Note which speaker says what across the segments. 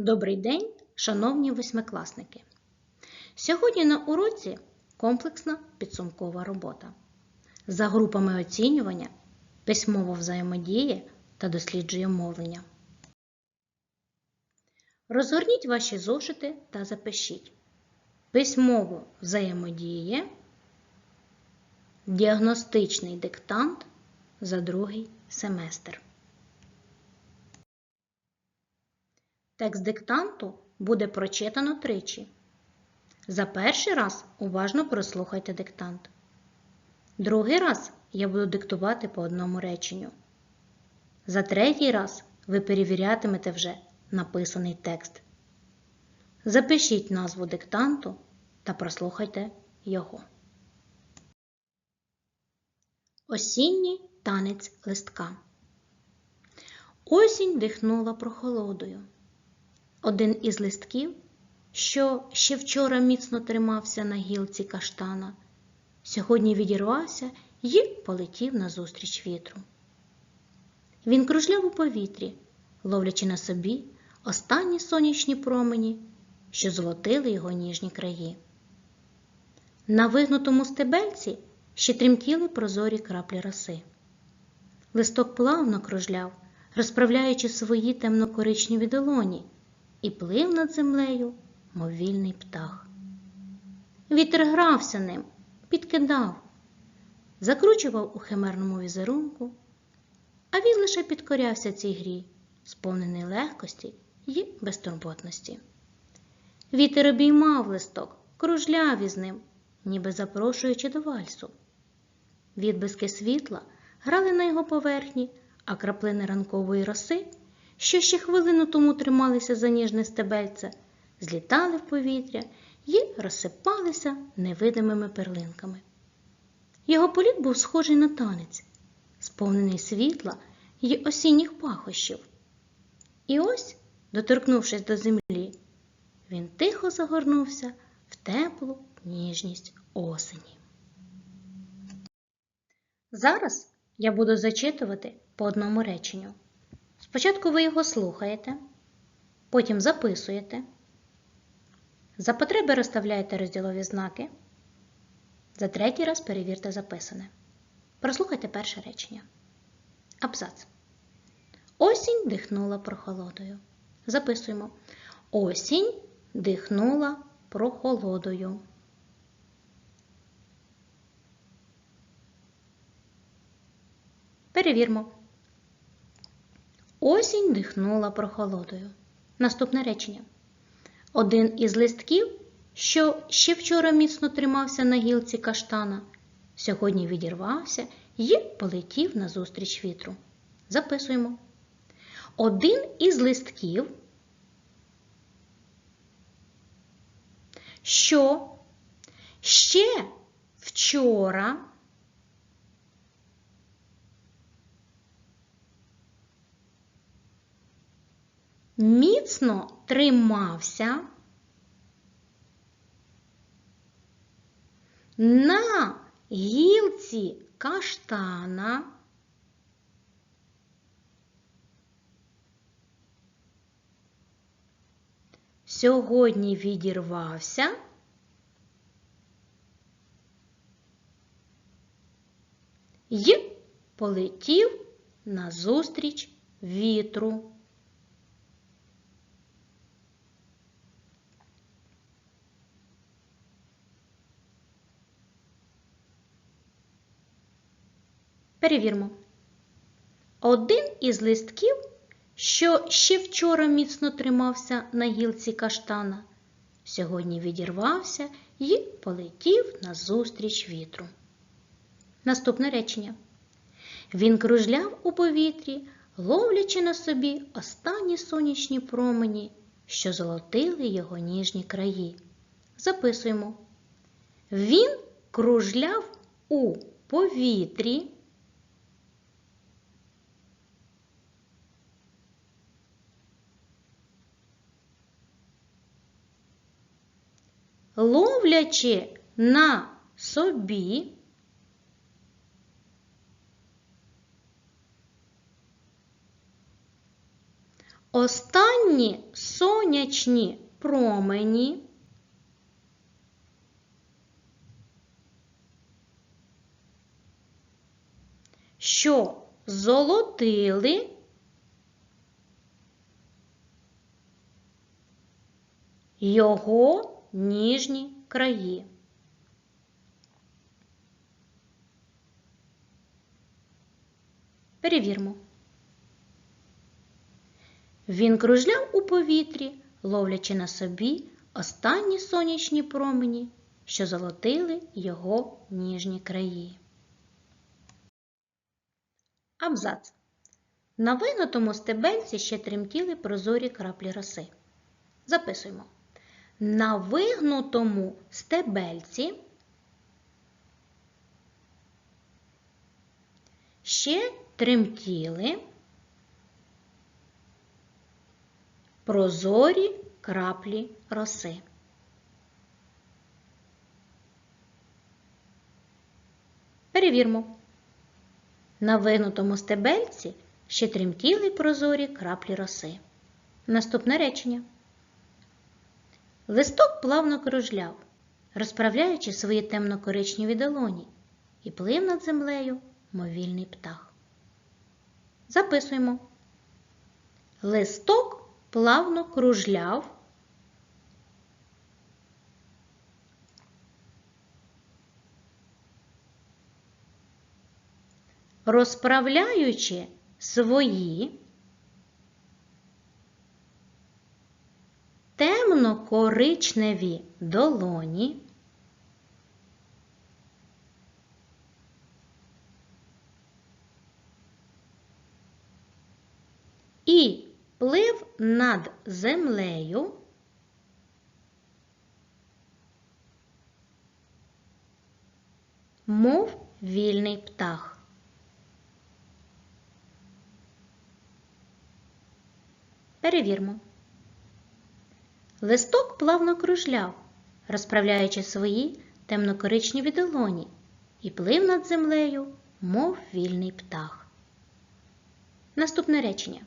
Speaker 1: Добрий день, шановні восьмикласники! Сьогодні на уроці комплексна підсумкова робота. За групами оцінювання письмово взаємодіє та досліджує мовлення. Розгорніть ваші зошити та запишіть. Письмово взаємодіє, діагностичний диктант за другий семестр. Текст диктанту буде прочитано тричі. За перший раз уважно прослухайте диктант. Другий раз я буду диктувати по одному реченню. За третій раз ви перевірятимете вже написаний текст. Запишіть назву диктанту та прослухайте його. Осінній танець листка. Осінь дихнула прохолодою. Один із листків, що ще вчора міцно тримався на гілці каштана, сьогодні відірвався і полетів назустріч вітру. Він кружляв у повітрі, ловлячи на собі останні сонячні промені, що золотили його ніжні краї. На вигнутому стебельці ще тремтіли прозорі краплі роси. Листок плавно кружляв, розправляючи свої темно-коричневі долоні і плив над землею, мов вільний птах. Вітер грався ним, підкидав, закручував у химерному візерунку, а він лише підкорявся цій грі, сповнений легкості й безтурботності. Вітер обіймав листок, кружляв із ним, ніби запрошуючи до вальсу. Відблиски світла грали на його поверхні, а краплини ранкової роси що ще хвилину тому трималися за ніжне стебельце, злітали в повітря і розсипалися невидимими перлинками. Його політ був схожий на танець, сповнений світла й осінніх пахощів. І ось, доторкнувшись до землі, він тихо загорнувся в теплу ніжність осені. Зараз я буду зачитувати по одному реченню. Спочатку ви його слухаєте, потім записуєте, за потреби розставляєте розділові знаки, за третій раз перевірте записане. Прослухайте перше речення. Абзац. Осінь дихнула прохолодою. Записуємо. Осінь дихнула прохолодою. Перевірмо. Осінь дихнула прохолодою. Наступне речення. Один із листків, що ще вчора міцно тримався на гілці каштана, сьогодні відірвався і полетів назустріч вітру. Записуємо. Один із листків, що ще вчора міцно тримався на гілці каштана. Сьогодні відірвався й полетів назустріч вітру. Перевірмо. Один із листків, що ще вчора міцно тримався на гілці каштана, сьогодні відірвався і полетів назустріч вітру. Наступне речення. Він кружляв у повітрі, ловлячи на собі останні сонячні промені, що золотили його ніжні краї. Записуємо. Він кружляв у повітрі. Ловлячи на собі Останні сонячні промені що золотили його ніжні краї. Перевірмо. Він кружляв у повітрі, ловлячи на собі останні сонячні промені, що золотили його ніжні краї. Абзац. На вигнутому стебельці ще тремтіли прозорі краплі роси. Записуємо. На вигнутому стебельці ще тремтіли прозорі краплі роси. Перевірмо. На вигнутому стебельці ще тремтіли прозорі краплі роси. Наступне речення. Листок плавно кружляв, розправляючи свої темно-коричневі долоні, і плив над землею мовільний птах. Записуємо. Листок плавно кружляв. Розправляючи свої темно-коричневі долоні, і плив над землею, мов вільний птах. Перевірмо. Листок плавно кружляв, розправляючи свої темно-коричневі долоні, і плив над землею, мов вільний птах. Наступне речення.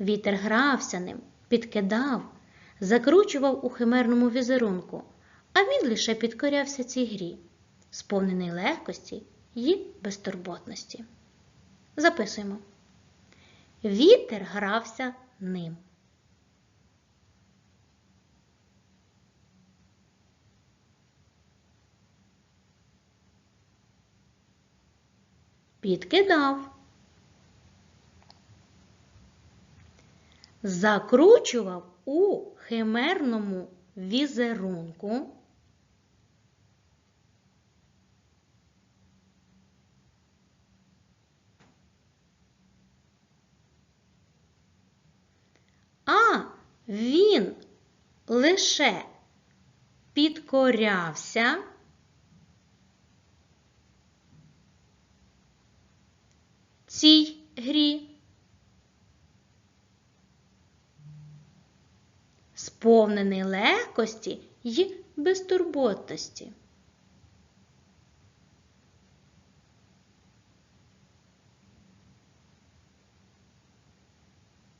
Speaker 1: Вітер грався ним, підкидав, закручував у химерному візерунку, а він лише підкорявся цій грі, сповнений легкості й безтурботності. Записуємо. Вітер грався ним. Підкидав. Закручував у химерному візерунку. А він лише підкорявся цій грі, сповнений легкості й безтурботності.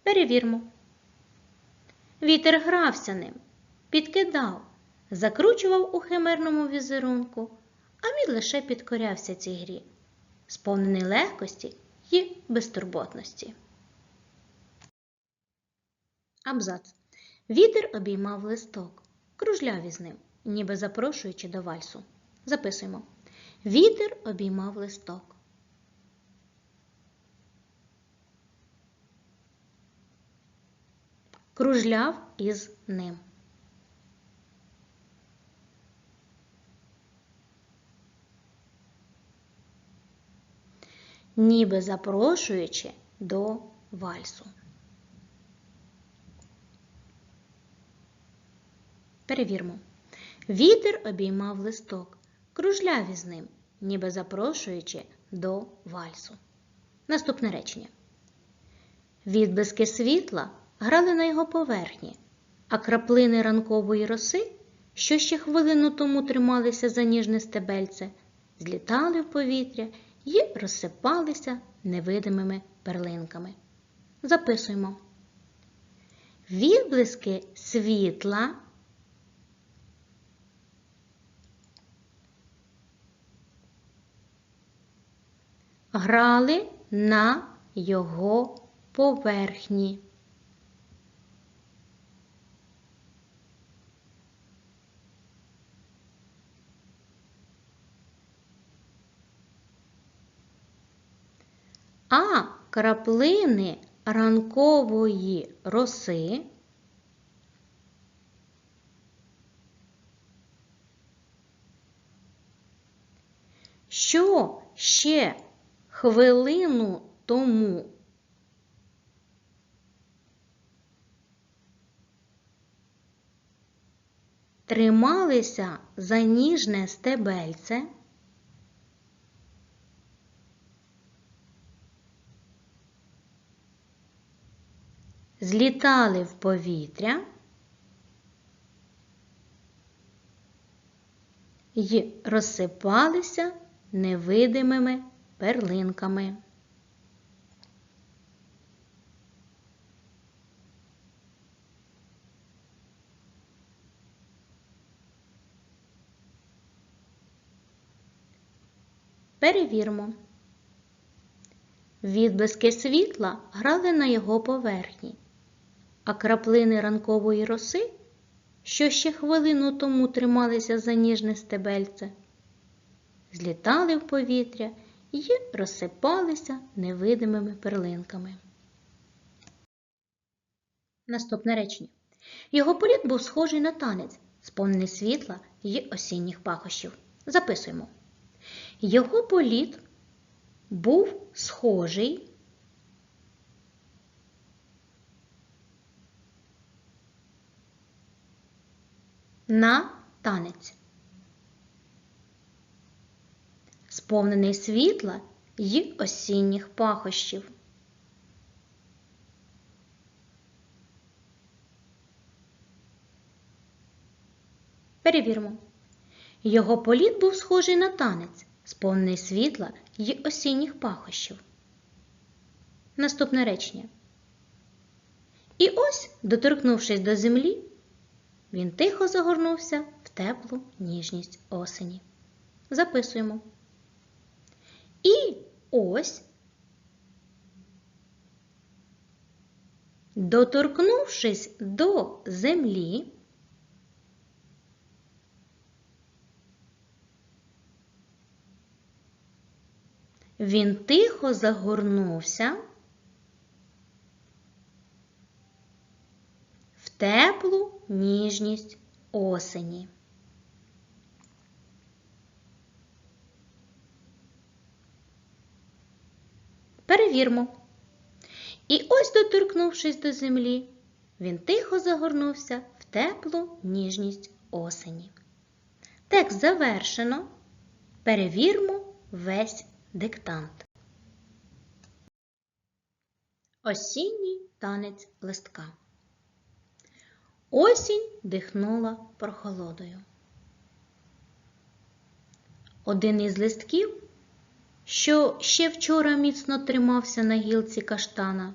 Speaker 1: Перевірмо. Вітер грався ним, підкидав, закручував у химерному візерунку, а він лише підкорявся цій грі, сповнений легкості й безтурботності. Абзац. Вітер обіймав листок, кружляв із ним, ніби запрошуючи до вальсу. Записуємо. Вітер обіймав листок. Кружляв із ним. Ніби запрошуючи до вальсу. Перевірмо. Вітер обіймав листок, кружляв із ним, ніби запрошуючи до вальсу. Наступне речення. Відблиски світла грали на його поверхні, а краплини ранкової роси, що ще хвилину тому трималися за ніжне стебельце, злітали в повітря і розсипалися невидимими перлинками. Записуємо. відблиски світла грали на його поверхні. А краплини ранкової роси. Що ще хвилину тому? Трималися за ніжне стебельце, злітали в повітря й розсипалися невидимими перлинками. Перевірмо. Відблиски світла грали на його поверхні, а краплини ранкової роси, що ще хвилину тому трималися за ніжне стебельце, злітали в повітря і розсипалися невидимими перлинками. Наступне речення. Його політ був схожий на танець, сповнений світла й осінніх пахощів. Записуємо. Його політ був схожий на танець, сповнений світла й осінніх пахощів. Перевіримо. Його політ був схожий на танець, сповнений світла й осінніх пахощів. Наступне речення. І ось, доторкнувшись до землі, він тихо загорнувся в теплу ніжність осені. Записуємо. І ось, доторкнувшись до землі, Він тихо загорнувся теплу ніжність осені. Перевірмо. І ось, доторкнувшись до землі, він тихо загорнувся в теплу ніжність осені. Текст завершено. Перевірмо весь Диктант. Осінній танець листка. Осінь дихнула прохолодою. Один із листків, що ще вчора міцно тримався на гілці каштана,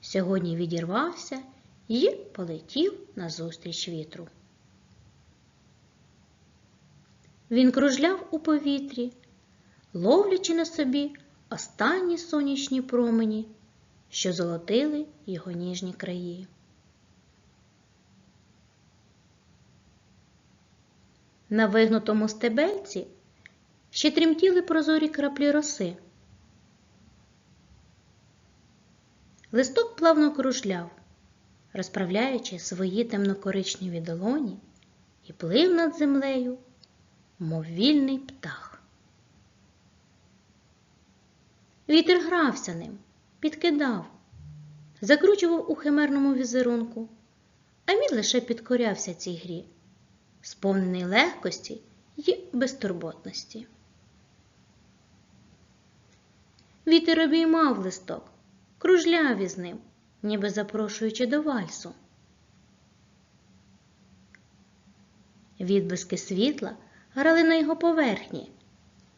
Speaker 1: сьогодні відірвався і полетів назустріч вітру. Він кружляв у повітрі ловлячи на собі останні сонячні промені, що золотили його ніжні краї. На вигнутому стебельці ще тремтіли прозорі краплі роси. Листок плавно кружляв, розправляючи свої темнокоричневі долоні і плив над землею, мов вільний птах. Вітер грався ним, підкидав, закручував у химерному візерунку, а він лише підкорявся цій грі, сповнений легкості й безтурботності. Вітер обіймав листок, кружляв із ним, ніби запрошуючи до вальсу. Відблиски світла грали на його поверхні,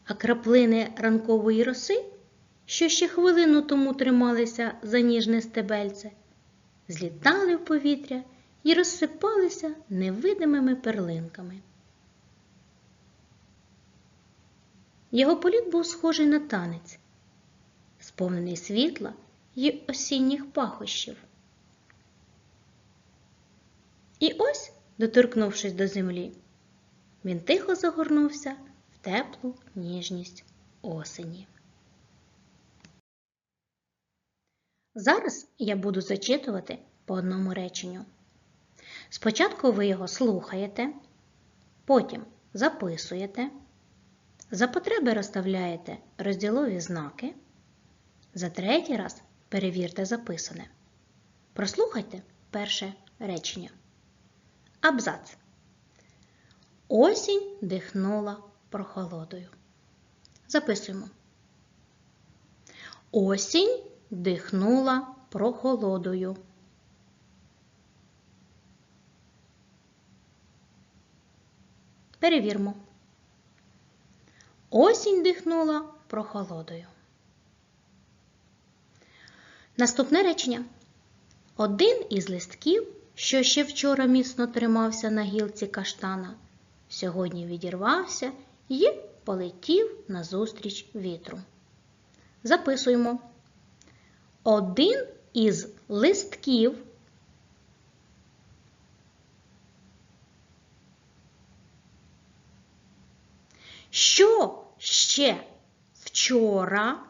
Speaker 1: а краплини ранкової роси що ще хвилину тому трималися за ніжне стебельце, злітали в повітря і розсипалися невидимими перлинками. Його політ був схожий на танець, сповнений світла й осінніх пахощів. І ось, доторкнувшись до землі, він тихо загорнувся в теплу ніжність осені. Зараз я буду зачитувати по одному реченню. Спочатку ви його слухаєте, потім записуєте, за потреби розставляєте розділові знаки, за третій раз перевірте записане. Прослухайте перше речення. Абзац. Осінь дихнула прохолодою. Записуємо. Осінь дихнула прохолодою. Перевірмо. Осінь дихнула прохолодою. Наступне речення. Один із листків, що ще вчора міцно тримався на гілці каштана, сьогодні відірвався і полетів назустріч вітру. Записуємо. Один із листків що ще вчора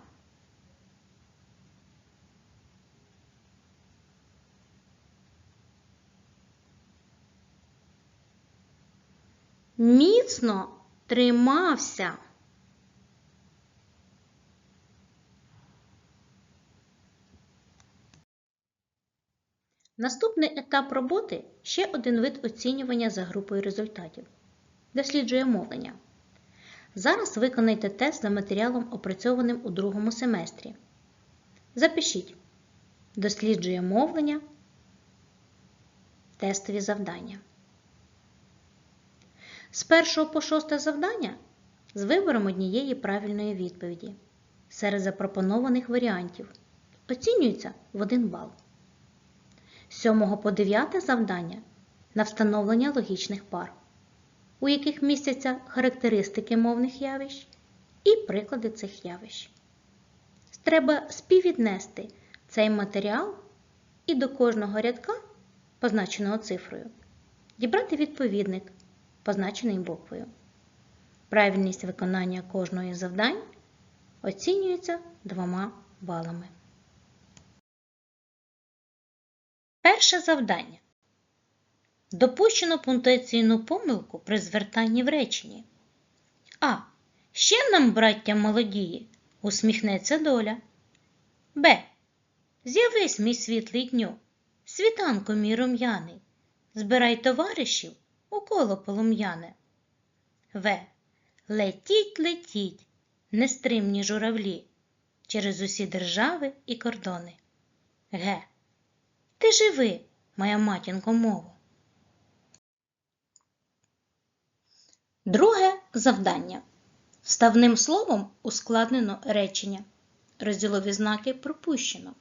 Speaker 1: міцно тримався. Наступний етап роботи ще один вид оцінювання за групою результатів. Досліджує мовлення. Зараз виконайте тест за матеріалом, опрацьованим у другому семестрі. Запишіть. Досліджує мовлення. Тестові завдання. З першого по шосте завдання з вибором однієї правильної відповіді. Серед запропонованих варіантів оцінюється в 1 бал. З 7 по 9 завдання на встановлення логічних пар, у яких містяться характеристики мовних явищ і приклади цих явищ. Треба співвіднести цей матеріал і до кожного рядка, позначеного цифрою, дібрати відповідник, позначений буквою. Правильність виконання кожної завдань оцінюється двома балами. Перше завдання. Допущено пунктуаційну помилку при звертанні в реченні. А. Ще нам, браття молодії, усміхнеться доля. Б. З'явись мій світлий дню, світанко мій рум'яний, збирай товаришів у коло полум'яне. В. Летіть, летіть, нестримні журавлі через усі держави і кордони. Г. Ти живи, моя матінко мову. Друге завдання. Вставним словом ускладнено речення. Розділові знаки пропущено.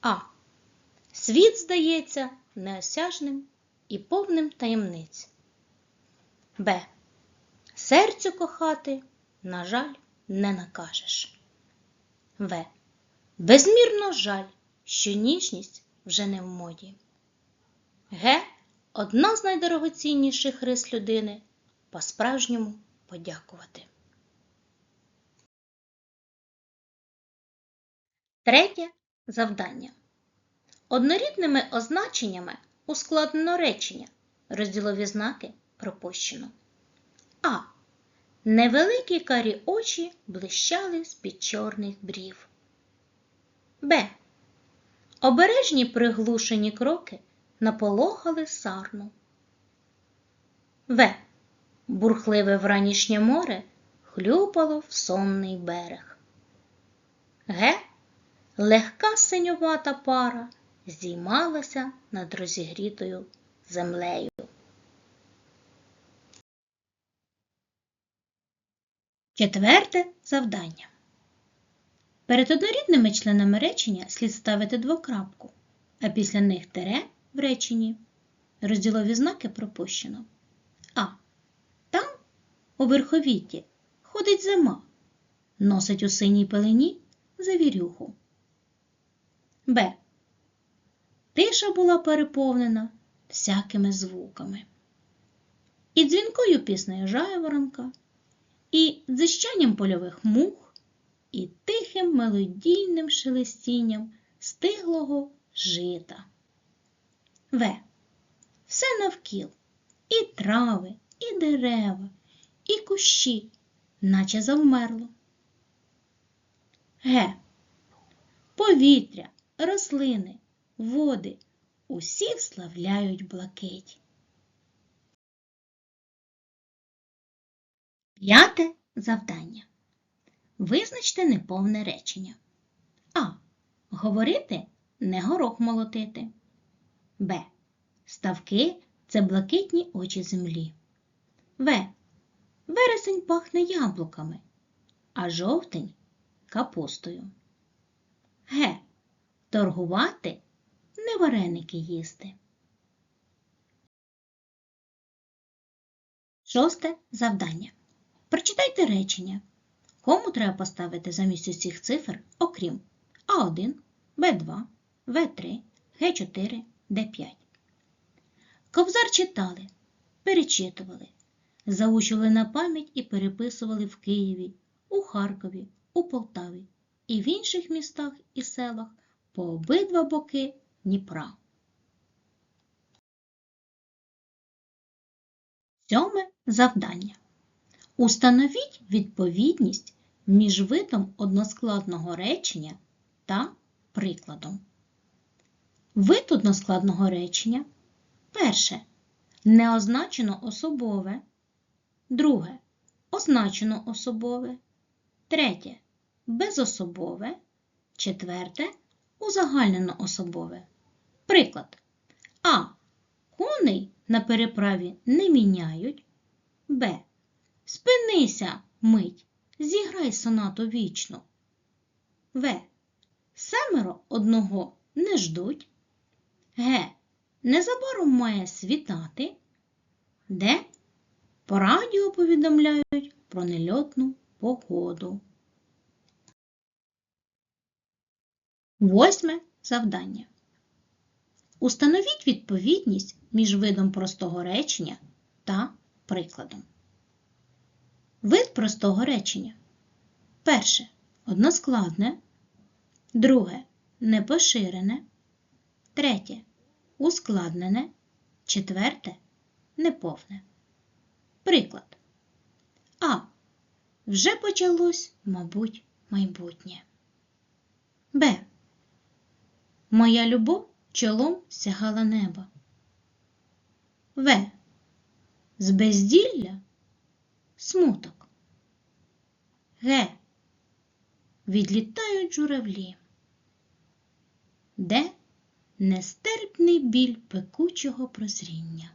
Speaker 1: А. Світ здається неосяжним і повним таємниць. Б. Серцю кохати, на жаль, не накажеш. В. Безмірно жаль, що ніжність вже не в моді. Г. Одна з найдорогоцінніших рис людини по-справжньому подякувати. Третє завдання. Однорідними означеннями ускладнено речення. Розділові знаки пропущено. А. Невеликі карі очі блищали з-під чорних брів. Б. Обережні приглушені кроки наполохали сарну. В. Бурхливе вранішнє море хлюпало в сонний берег. Г. Легка синювата пара здіймалася над розігрітою землею. Четверте завдання. Перед однорідними членами речення слід ставити двокрапку, а після них тере в реченні. Розділові знаки пропущено. А. У верховітті, ходить зима, носить у синій пелені завірюху. Б. Тиша була переповнена всякими звуками. І дзвінкою піснею жайворонка, і дзищанням польових мух, і тихим мелодійним шелестінням стиглого жита. В. Все навкіл і трави, і дерева, і кущі, наче завмерло. Г. Повітря, рослини, води усі вславляють блакить. П'яте завдання. Визначте неповне речення. А. Говорити не горох молотити. Б. Ставки це блакитні очі землі. В. Вересень пахне яблуками, а жовтень капустою. Г. Торгувати не вареники їсти. Шосте завдання. Прочитайте речення. Кому треба поставити замість усіх цифр, окрім А1, Б2, В3, Г4, Д5. Ковзар читали, перечитували, заучували на пам'ять і переписували в Києві, у Харкові, у Полтаві і в інших містах і селах по обидва боки Дніпра. Сьоме завдання. Установіть відповідність між видом односкладного речення та прикладом. Вид односкладного речення перше неозначено особове, друге означено особове, третє безособове, четверте узагальнено особове. Приклад А. Коней на переправі не міняють. Б. Спинися, мить, зіграй сонату вічну. В. Семеро одного не ждуть. Г. Незабаром має світати. Д. По радіо повідомляють про нельотну погоду. Восьме завдання. Установіть відповідність між видом простого речення та прикладом. Вид простого речення. Перше односкладне, друге непоширене, третє ускладнене, четверте неповне. Приклад. А. Вже почалось, мабуть, майбутнє. Б. Моя любов чолом сягала неба. В. З безділля смуток. Г. Відлітають журавлі. Д. Нестерпний біль пекучого прозріння.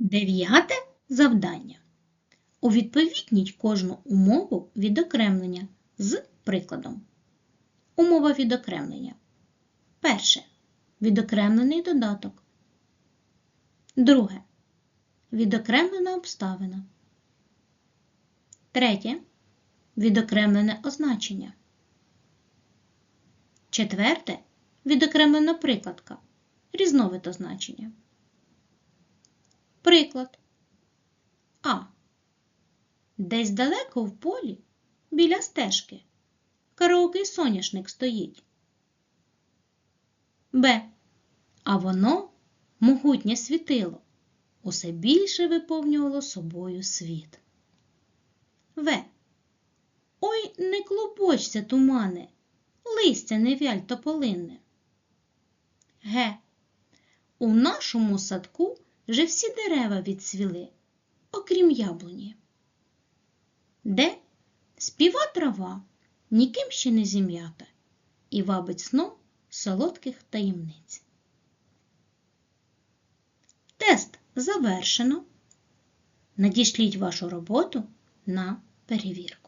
Speaker 1: Дев'яте завдання. Увідповідніть кожну умову відокремлення з прикладом. Умова відокремлення. Перше. Відокремлений додаток. Друге. Відокремлена обставина. Третє. Відокремлене означення. Четверте. Відокремлена прикладка. Різновид означення. Приклад. А. Десь далеко в полі біля стежки. Караокий соняшник стоїть. Б. А воно могутнє світило, усе більше виповнювало собою світ. В. Ой, не клубочся, тумане, листя не вяль тополинне. Г. У нашому садку вже всі дерева відцвіли, окрім яблуні. Де співа трава, ніким ще не зім'ята, і вабить сном солодких таємниць. Тест завершено. Надішліть вашу роботу на перевірку.